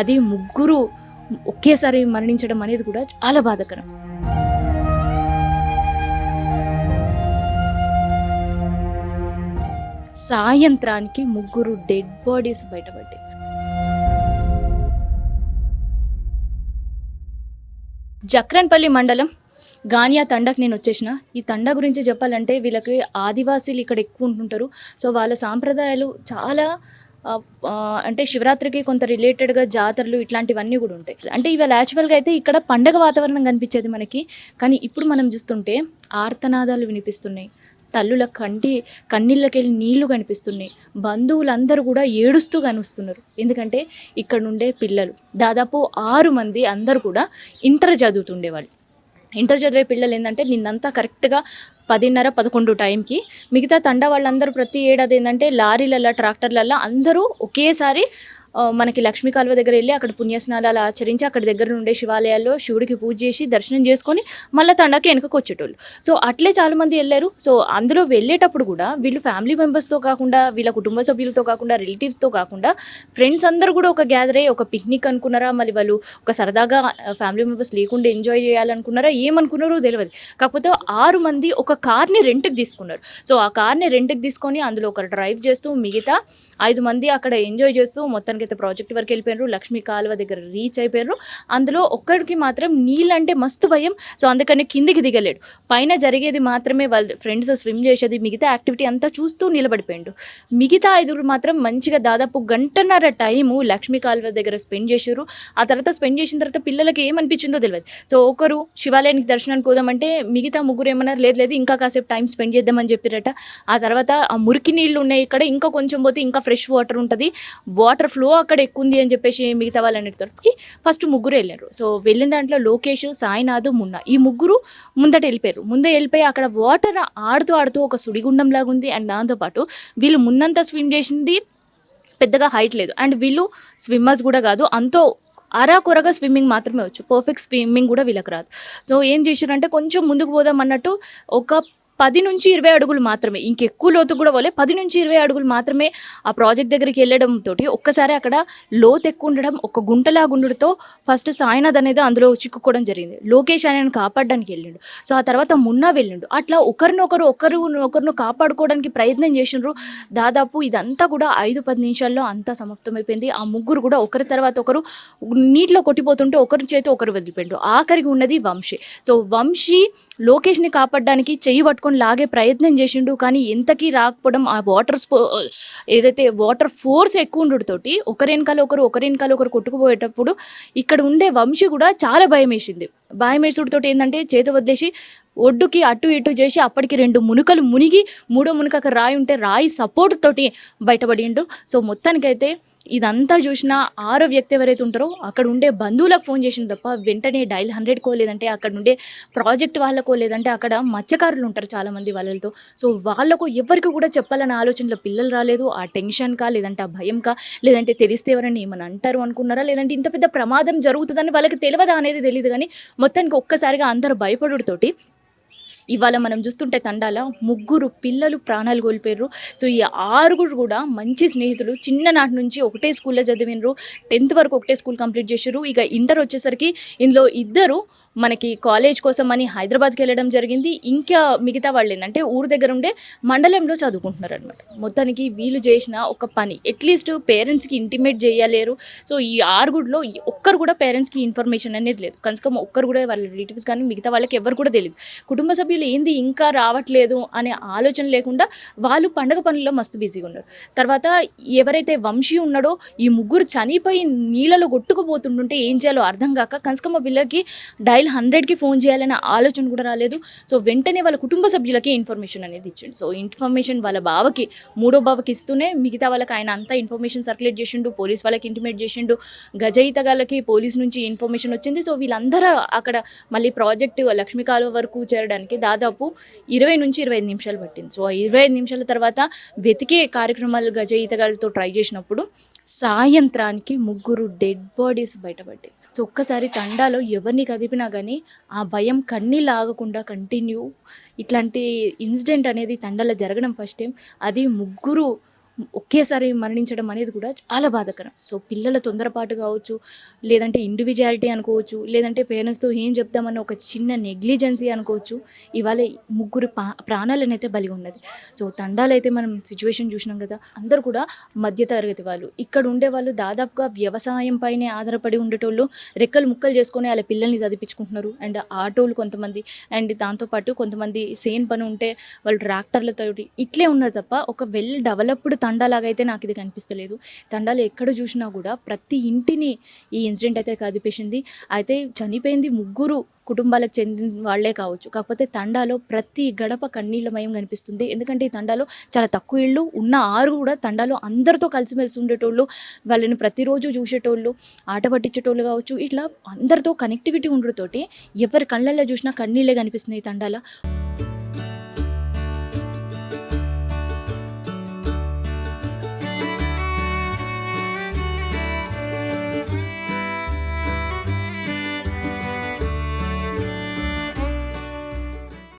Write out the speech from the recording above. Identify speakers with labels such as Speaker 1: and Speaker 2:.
Speaker 1: అది ముగ్గురు ఒకేసారి మరణించడం అనేది కూడా చాలా బాధకరం. సాయంత్రానికి ముగ్గురు డెడ్ బాడీస్ బయటపడ్డాయి. జక్రన్పల్లి మండలం గానియా తండకు నేను వచ్చేసిన. ఈ తండ గురించి చెప్పాలంటే వీళ్ళకి ఆదివాసీలు ఇక్కడ ఎక్కువ ఉంటుంటారు. సో వాళ్ళ సాంప్రదాయాలు చాలా అంటే శివరాత్రికి కొంత రిలేటెడ్గా జాతరలు ఇట్లాంటివన్నీ కూడా ఉంటాయి. అంటే ఇవాళ యాక్చువల్గా అయితే ఇక్కడ పండగ వాతావరణం కనిపించేది మనకి. కానీ ఇప్పుడు మనం చూస్తుంటే ఆర్తనాదాలు వినిపిస్తున్నాయి. తల్లుల కంటి కన్నీళ్ళకెళ్ళి నీళ్ళు కనిపిస్తున్నాయి. బంధువులందరూ కూడా ఏడుస్తూ కనిపిస్తున్నారు. ఎందుకంటే ఇక్కడ ఉండే పిల్లలు. దాదాపు ఆరు మంది అందరూ కూడా ఇంటర్ చదువుతుండేవాళ్ళు. ఇంటర్ చదివే పిల్లలు ఏంటంటే నిన్నంతా కరెక్ట్గా పదిన్నర పదకొండు టైంకి. మిగతా తండ వాళ్ళందరూ ప్రతి ఏడాది ఏంటంటే లారీలల్లో ట్రాక్టర్లల్లో అందరూ ఒకేసారి మనకి లక్ష్మీ కాలువ దగ్గర వెళ్ళి అక్కడ పుణ్యస్నానాలు ఆచరించి అక్కడ దగ్గర ఉండే శివాలయాల్లో శివుడికి పూజ చేసి దర్శనం చేసుకొని మళ్ళీ తండాకి వెనకకు వచ్చేటోళ్ళు. సో అట్లే చాలా మంది వెళ్ళారు. సో అందులో వెళ్ళేటప్పుడు కూడా వీళ్ళు ఫ్యామిలీ మెంబర్స్తో కాకుండా వీళ్ళ కుటుంబ సభ్యులతో కాకుండా రిలేటివ్స్తో కాకుండా ఫ్రెండ్స్ అందరూ కూడా ఒక గ్యాదర్ అయ్యి ఒక పిక్నిక్ అనుకున్నారా? మళ్ళీ వాళ్ళు ఒక సరదాగా ఫ్యామిలీ మెంబర్స్ లేకుండా ఎంజాయ్ చేయాలనుకున్నారా? ఏమనుకున్నారో తెలియదు కాకపోతే ఆరు మంది ఒక కార్ని రెంట్కి తీసుకున్నారు. సో ఆ కార్ని రెంట్కి తీసుకొని అందులో ఒకరు డ్రైవ్ చేస్తూ మిగతా ఐదు మంది అక్కడ ఎంజాయ్ చేస్తూ మొత్తానికి ఎవరికైతే ప్రాజెక్ట్ వరకు వెళ్ళిపోయారు లక్ష్మీ కాలువ దగ్గర రీచ్ అయిపోయారు అందులో ఒక్కడికి మాత్రం నీళ్ళంటే మస్తు భయం. సో అందుకని కిందికి దిగలేడు. పైన జరిగేది మాత్రమే వాళ్ళ ఫ్రెండ్స్ స్విమ్ చేసేది మిగతా యాక్టివిటీ అంతా చూస్తూ నిలబడిపోయాడు. మిగతా ఐదుగురు మాత్రం మంచిగా దాదాపు గంటన్నర టైము లక్ష్మీ కాలువ దగ్గర స్పెండ్ చేశారు. ఆ తర్వాత స్పెండ్ చేసిన తర్వాత పిల్లలకి ఏమనిపించిందో తెలియదు సో ఒకరు శివాలయానికి దర్శనానికి పోదామంటే మిగతా ముగ్గురు ఏమన్నారు లేదు లేదు ఇంకా కాసేపు టైం స్పెండ్ చేద్దామని చెప్పారట. ఆ తర్వాత ఆ మురికి నీళ్ళు ఉన్నాయి ఇక్కడ ఇంకా కొంచెం పోతే ఇంకా ఫ్రెష్ వాటర్ ఉంటుంది. వాటర్ ఫ్లో అక్కడ ఎక్కువ ఉంది అని చెప్పేసి మిగతా వాళ్ళన్నిటితోటి ఫస్ట్ ముగ్గురు వెళ్ళారు. సో వెళ్ళిన దాంట్లో లోకేష్ సాయినాథ్ మున్నా. ఈ ముగ్గురు ముందట వెళ్ళిపోయారు. ముందే వెళ్ళిపోయి అక్కడ వాటర్ ఆడుతూ ఆడుతూ ఒక సుడిగుండం లాగా ఉంది అండ్ దాంతోపాటు వీళ్ళు ముందంతా స్విమ్ చేసింది పెద్దగా హైట్ లేదు. అండ్ వీళ్ళు స్విమ్మర్స్ కూడా కాదు. అంతో అరాకొరగా స్విమ్మింగ్ మాత్రమే వచ్చు. పర్ఫెక్ట్ స్విమ్మింగ్ కూడా వీళ్ళకి రాదు. సో ఏం చేశారంటే కొంచెం ముందుకు పోదాం అన్నట్టు ఒక పది నుంచి ఇరవై అడుగులు మాత్రమే ఇంకెక్కువ లోతు కూడా పోలే. పది నుంచి ఇరవై అడుగులు మాత్రమే ఆ ప్రాజెక్ట్ దగ్గరికి వెళ్ళడం తోటి ఒక్కసారి అక్కడ లోతు ఎక్కువ ఉండడం ఒక గుంటలా గుండుతో ఫస్ట్ సాయినాథ్ అనేది అందులో చిక్కుకోవడం జరిగింది. లోకేష్ ఆయన కాపాడడానికి వెళ్ళిండు. సో ఆ తర్వాత మున్నా వెళ్ళిండు. అట్లా ఒకరినొకరు ఒకరు ఒకరిని కాపాడుకోవడానికి ప్రయత్నం చేసిండ్రు. దాదాపు ఇదంతా కూడా ఐదు పది నిమిషాల్లో అంతా సమాప్తమైపోయింది. ఆ ముగ్గురు కూడా ఒకరి తర్వాత ఒకరు నీటిలో కొట్టిపోతుంటే ఒకరి చేతి ఒకరు వదిలిపోయిండు ఆఖరికి ఉన్నది వంశీ. సో వంశీ లోకేష్ని కాపాడడానికి చెయ్యి పట్టుకొని లాగే ప్రయత్నం చేసిండు. కానీ ఎంతకీ రాకపోవడం ఆ వాటర్ స్పో ఏదైతే వాటర్ ఫోర్స్ ఎక్కువ ఉండడంతోటి ఒకరి వెనకాల ఒకరు ఒకరి వెనకాల ఒకరు కొట్టుకుపోయేటప్పుడు ఇక్కడ ఉండే వంశీ కూడా చాలా భయం వేసింది భయం వేసుడితోటి ఏంటంటే చేతి వదిలేసి ఒడ్డుకి అటు ఇటు చేసి అప్పటికి రెండు మునుకలు మునిగి మూడో మునుక రాయి ఉంటే రాయి సపోర్ట్ తోటి బయటపడిండు. సో మొత్తానికైతే ఇదంతా చూసిన ఆరో వ్యక్తి ఎవరైతే ఉంటారో అక్కడ ఉండే బంధువులకు ఫోన్ చేసిన తప్ప వెంటనే డైల్ హండ్రెడ్కో లేదంటే అక్కడ ఉండే ప్రాజెక్ట్ వాళ్ళకో లేదంటే అక్కడ మత్స్యకారులు ఉంటారు చాలామంది వాళ్ళతో. సో వాళ్ళకు ఎవరికి కూడా చెప్పాలన్న ఆలోచనలో పిల్లలు రాలేదు. ఆ టెన్షన్కా లేదంటే ఆ భయంకా లేదంటే తెలిస్తే ఎవరైనా ఏమని అంటారు అనుకున్నారా? లేదంటే ఇంత పెద్ద ప్రమాదం జరుగుతుందని వాళ్ళకి తెలియదా అనేది తెలియదు కానీ మొత్తానికి ఒక్కసారిగా అందరూ భయపడుతోటి ఇవాళ మనం చూస్తుంటే తండాల ముగ్గురు పిల్లలు ప్రాణాలు కోల్పోయారు సో ఈ ఆరుగురు కూడా మంచి స్నేహితులు. చిన్ననాటి నుంచి ఒకటే స్కూల్లో చదివినరు టెన్త్ వరకు ఒకటే స్కూల్ కంప్లీట్ చేశారు ఇక ఇంటర్ వచ్చేసరికి ఇందులో ఇద్దరు మనకి కాలేజ్ కోసం అని హైదరాబాద్కి వెళ్ళడం జరిగింది. ఇంకా మిగతా వాళ్ళు ఏంటంటే ఊరు దగ్గర ఉండే మండలంలో చదువుకుంటున్నారు అనమాట మొత్తానికి వీళ్ళు చేసిన ఒక పని అట్లీస్ట్ పేరెంట్స్కి ఇంటిమేట్ చేయలేరు. సో ఈ ఆరుగుడిలో ఒక్కరు కూడా పేరెంట్స్కి ఇన్ఫర్మేషన్ అనేది లేదు. కనుక ఒక్కరు కూడా వాళ్ళ రిలేటివ్స్ కానీ మిగతా వాళ్ళకి ఎవరు కూడా తెలియదు. కుటుంబ సభ్యులు ఏంది ఇంకా రావట్లేదు అనే ఆలోచన లేకుండా వాళ్ళు పండగ పనుల్లో మస్తు బిజీగా ఉన్నారు. తర్వాత ఎవరైతే వంశీ ఉన్నాడో ఈ ముగ్గురు చనిపోయి నీళ్ళలో కొట్టుకుపోతుంటుంటే ఏం చేయాలో అర్థం కాక కనకమ్మ పిల్లకి డైల్ హండ్రెడ్కి ఫోన్ చేయాలనే ఆలోచన కూడా రాలేదు. సో వెంటనే వాళ్ళ కుటుంబ సభ్యులకి ఇన్ఫర్మేషన్ అనేది ఇచ్చిండు. సో ఇన్ఫర్మేషన్ వాళ్ళ బావకి మూడో బావకి ఇస్తూనే మిగతా వాళ్ళకి ఆయన అంతా ఇన్ఫర్మేషన్ సర్క్యులేట్ చేసిండు పోలీస్ వాళ్ళకి ఇంటిమేట్ చేసిండు. గజయితగాళ్ళకి పోలీస్ నుంచి ఇన్ఫర్మేషన్ వచ్చింది. సో వీళ్ళందరూ అక్కడ మళ్ళీ ప్రాజెక్ట్ లక్ష్మీ కాలువ వరకు చేరడానికి దాదాపు ఇరవై నుంచి ఇరవై ఐదు నిమిషాలు పట్టింది. సో ఇరవై ఐదు నిమిషాల తర్వాత వెతికే కార్యక్రమాలు గజయితగాళ్ళతో ట్రై చేసినప్పుడు సాయంత్రానికి ముగ్గురు డెడ్ బాడీస్ బయటపడ్డాయి. సో ఒక్కసారి తండాలో ఎవరిని కదిపినా కానీ ఆ భయం కన్నీళ్ళు ఆగకుండా కంటిన్యూ. ఇట్లాంటి ఇన్సిడెంట్ అనేది తండాలో జరగడం ఫస్ట్ టైం. అది ముగ్గురు ఒకేసారి మరణించడం అనేది కూడా చాలా బాధాకరం. సో పిల్లల తొందరపాటు కావచ్చు లేదంటే ఇండివిజువాలిటీ అనుకోవచ్చు లేదంటే పేరెంట్స్తో ఏం చెప్తామన్న ఒక చిన్న నెగ్లిజెన్సీ అనుకోవచ్చు ఇవాళ ముగ్గురు పా ప్రాణాలను అయితే బలి ఉన్నది. సో తండాలైతే మనం సిచ్యువేషన్ చూసినాం కదా అందరూ కూడా మధ్యతరగతి వాళ్ళు. ఇక్కడ ఉండే వాళ్ళు దాదాపుగా వ్యవసాయం పైనే ఆధారపడి ఉండేటోళ్ళు రెక్కలు ముక్కలు చేసుకొని వాళ్ళ పిల్లల్ని చదివించుకుంటున్నారు. అండ్ ఆటోలు కొంతమంది అండ్ దాంతోపాటు కొంతమంది సేన్ పని ఉంటే వాళ్ళు ట్రాక్టర్లతో ఇట్లే ఉన్నది తప్ప ఒక వెల్ డెవలప్డ్ తండాలాగా అయితే నాకు ఇది కనిపిస్తలేదు. తండాలు ఎక్కడ చూసినా కూడా ప్రతి ఇంటిని ఈ ఇన్సిడెంట్ అయితే కదిపేసింది. అయితే చనిపోయింది ముగ్గురు కుటుంబాలకు చెందిన వాళ్ళే కావచ్చు. కాకపోతే తండాలో ప్రతి గడప కన్నీళ్ళమయం కనిపిస్తుంది. ఎందుకంటే ఈ తండాలో చాలా తక్కువ ఇళ్ళు ఉన్న ఆరు కూడా తండాలో అందరితో కలిసిమెలిసి ఉండేటోళ్ళు వాళ్ళని ప్రతిరోజు చూసేటోళ్ళు ఆట పట్టించేటోళ్ళు కావచ్చు. ఇట్లా అందరితో కనెక్టివిటీ ఉండటంతోటి ఎవరి కళ్ళల్లో చూసినా కన్నీళ్ళే కనిపిస్తున్నాయి ఈ తండాల.